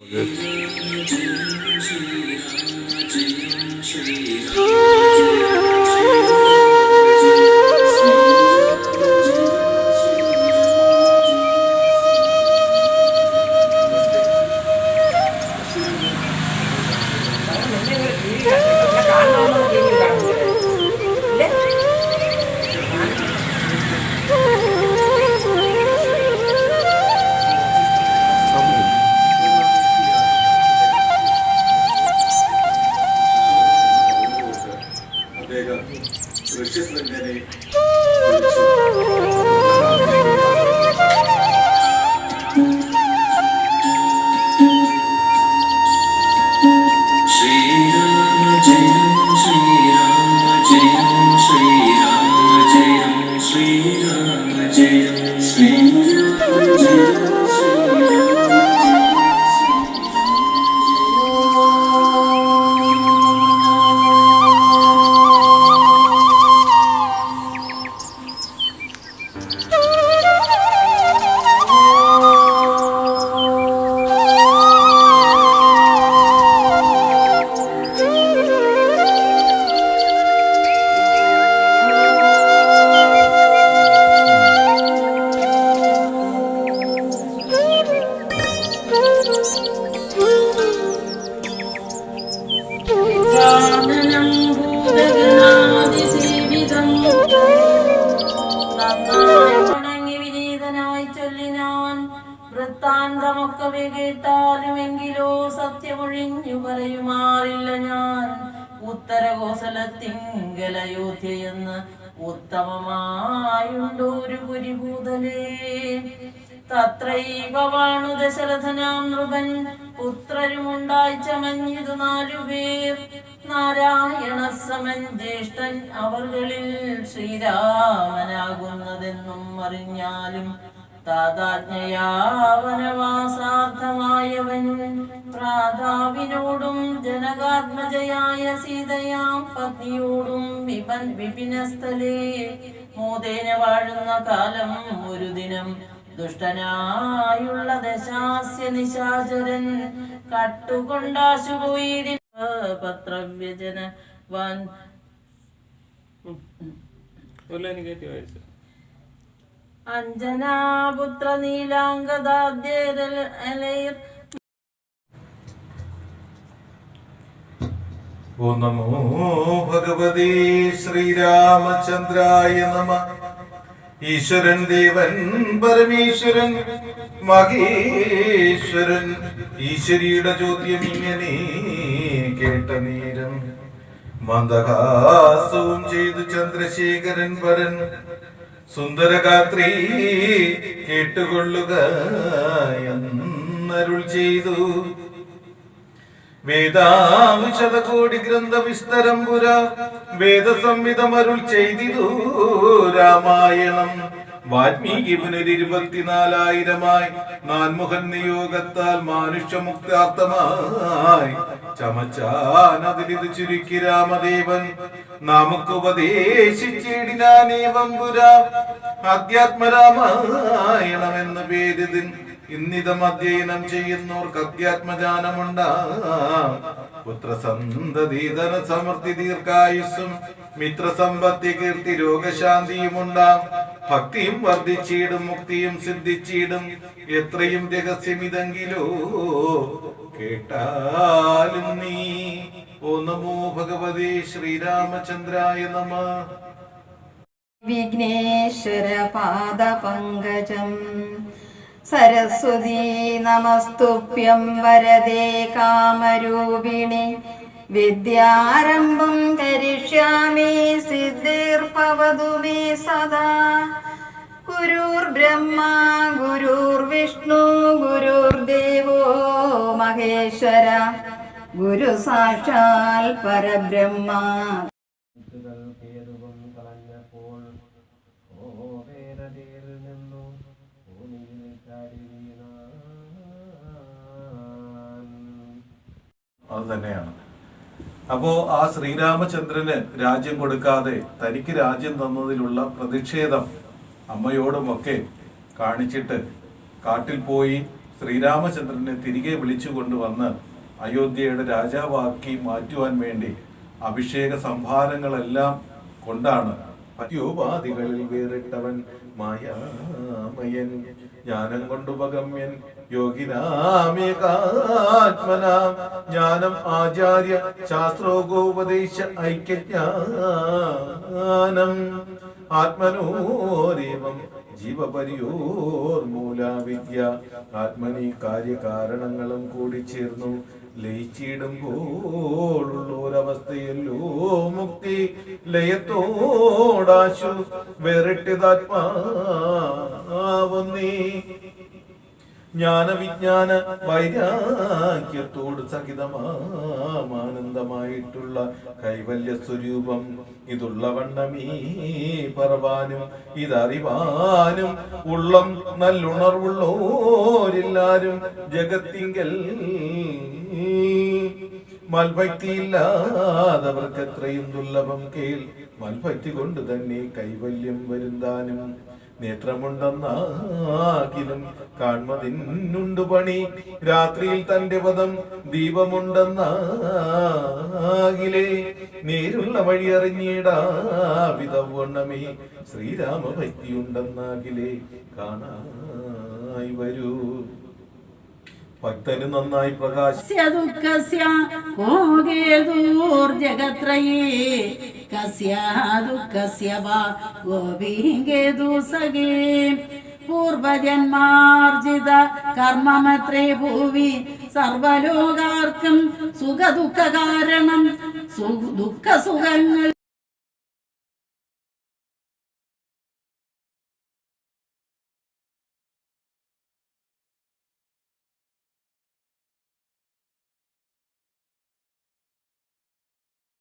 আমাদের 제가 그걸 씻는 데에 വൃത്താന്തമൊക്കെ കേട്ടാലുമെങ്കിലോ സത്യമൊഴിഞ്ഞു പറയുമാറില്ല ഞാൻ. ഉത്തരകോസലത്തിങ്കലയോധ്യയെന്ന് ഉത്തമമായുണ്ടൊരു പുരിഭൂതലേ തത്രൈവ തത്രൈവാണു ദശരഥനാം നൃപൻ പുത്രരുമുണ്ടായി ചമഞ്ഞിതു നാലുപേർ. നാരായണ സമൻ ജ്യേഷ്ഠൻ അവർകളിൽ ശ്രീരാമനാകുന്നതെന്നും അറിഞ്ഞാലും താതാജ്ഞയാവനവാസാർത്ഥമായവൻ പ്രാതാവിനോടും ജനകാത്മജയായ സീതയാം പത്നിയോടും വിപൻ വിപിനസ്ഥലേ. മോദേന വാഴുന്ന കാലം ഒരു ദിനം ദുഷ്ടനായുള്ള ദശാസ്യ നിശാചരൻ കട്ടുകൊണ്ടാശുപോയി പത്രവ്യജന വാൻ അഞ്ജനാപുത്ര നീലാംഗദാദ്യലൈർ ഓ നമോ ഭഗവതി ശ്രീരാമചന്ദ്രായ നമ. ഈശ്വരൻ ദേവൻ പരമേശ്വരൻ മഹേശ്വരൻ. ഈശ്വരിയുടെ ചോദ്യം ഇങ്ങനെ കേട്ട നേരം മന്ദഹാസവും ചെയ്തു ചന്ദ്രശേഖരൻ പരൻ സുന്ദരഗാത്രി കേട്ടുകൊള്ളുക എന്നരുൾ ചെയ്തു. വേദാംശതകോടി ഗ്രന്ഥ വിസ്തരം പുര വേദസംവിധമരുൾ ചെയ്തിതു രാമായണം. വാൽമീകി നാൻമുഖൻ നിയോഗത്താൽ മാനുഷ്യമുക്താർത്ഥമായി ചമച്ചാനതിലിത് ചുരുക്കി രാമദേവൻ. നമുക്ക് പുര അധ്യാത്മരാമായണം എന്ന പേരിതിൻ. ഇന്നിതം അധ്യയനം ചെയ്യുന്നവർക്ക് അധ്യാത്മജാനമുണ്ടാ പുത്രസന്തതീതന സമൃദ്ധി ദീർഘായുസ്സും മിത്രസമ്പത്തി കീർത്തി രോഗശാന്തിയും ഉണ്ടാം ഭക്തിയും വർദ്ധിച്ചിടും മുക്തിയും സിദ്ധിച്ചിടും. എത്രയും രഹസ്യമിതെങ്കിലോ കേട്ടാലും നീ. ഓ നമോ ഭഗവതി ശ്രീരാമചന്ദ്രായ നമ. വിഘ്നേശ്വര പാദ പങ്കജം സരസ്വതീ നമസ്തുഭ്യം വരദേ കാമരൂപിണി. വിദ്യാരംഭം കരിഷ്യാമി സിദ്ധിർഭവതു മേ സദാ. ഗുരുർബ്രഹ്മ ഗുരുർവിഷ്ണു ഗുരുർദേവോ മഹേശ്വര. ഗുരു സാക്ഷാൽ പരബ്രഹ്മ. അത് തന്നെയാണ്. അപ്പോ ആ ശ്രീരാമചന്ദ്രന് രാജ്യം കൊടുക്കാതെ തനിക്ക് രാജ്യം തന്നതിലുള്ള പ്രതിഷേധം അമ്മയോടുമൊക്കെ കാണിച്ചിട്ട് കാട്ടിൽ പോയി ശ്രീരാമചന്ദ്രനെ തിരികെ വിളിച്ചു കൊണ്ടുവന്ന് അയോധ്യയുടെ രാജാവാക്കി മാറ്റുവാൻ വേണ്ടി അഭിഷേക സംഭാരങ്ങളെല്ലാം കൊണ്ടാണ് പത്യോപാധികളിൽ വേറിട്ടവൻ മായാമയൻ. ജ്ഞാനം കൊണ്ടു പകമ്യൻ യോഗിനാമേകാത്മന ജ്ഞാനം ആചാര്യ ശാസ്ത്രോപദേശ ഐക്യജ്ഞാനം. ആത്മനോരേവം ജീവപരിയോർമൂലാവിദ്യ. ആത്മനി കാര്യകാരണങ്ങളും കൂടി ചേർന്നു ലയിച്ചിടുമ്പോഴുള്ളൊരവസ്ഥയല്ലോ മുക്തി ലയത്തോടാശു വേറിട്ടതാത്മാവുന്നീ ജ്ഞാനവിജ്ഞാന വൈരാഗ്യത്തോട് സഹിതമാനന്ദമായിട്ടുള്ള കൈവല്യ സ്വരൂപം ഇതുള്ള വണ്ണമീ പറവാനും ഇതറിവാനും ഉള്ളം നല്ലുണർവുള്ളോരെല്ലാരും ജഗത്തിങ്കൽ മൽഭക്തിയില്ലാതവർക്ക് എത്രയും ദുർലഭം കേൾ. മൽഭക്തി കൊണ്ട് തന്നെ കൈവല്യം വരുന്താനും നേത്രമുണ്ടെന്നാകിലും കാൺമതിന്നുണ്ട് പണി. രാത്രിയിൽ തന്റെ പദം ദീപമുണ്ടെന്നാകിലേ. നേരുള്ള വഴി അറിഞ്ഞിടാ ശ്രീരാമഭക്തിയുണ്ടെന്നാകിലേ കാണായി വരൂ. ഭക്തന് നന്നായി പ്രകാശിക്കും പൂർവജന്മാർജിത കർമ്മമത്രേ ഭൂവി സർവലോകാർക്കും സുഖ ദുഃഖ കാരണം ദുഃഖ സുഖങ്ങൾ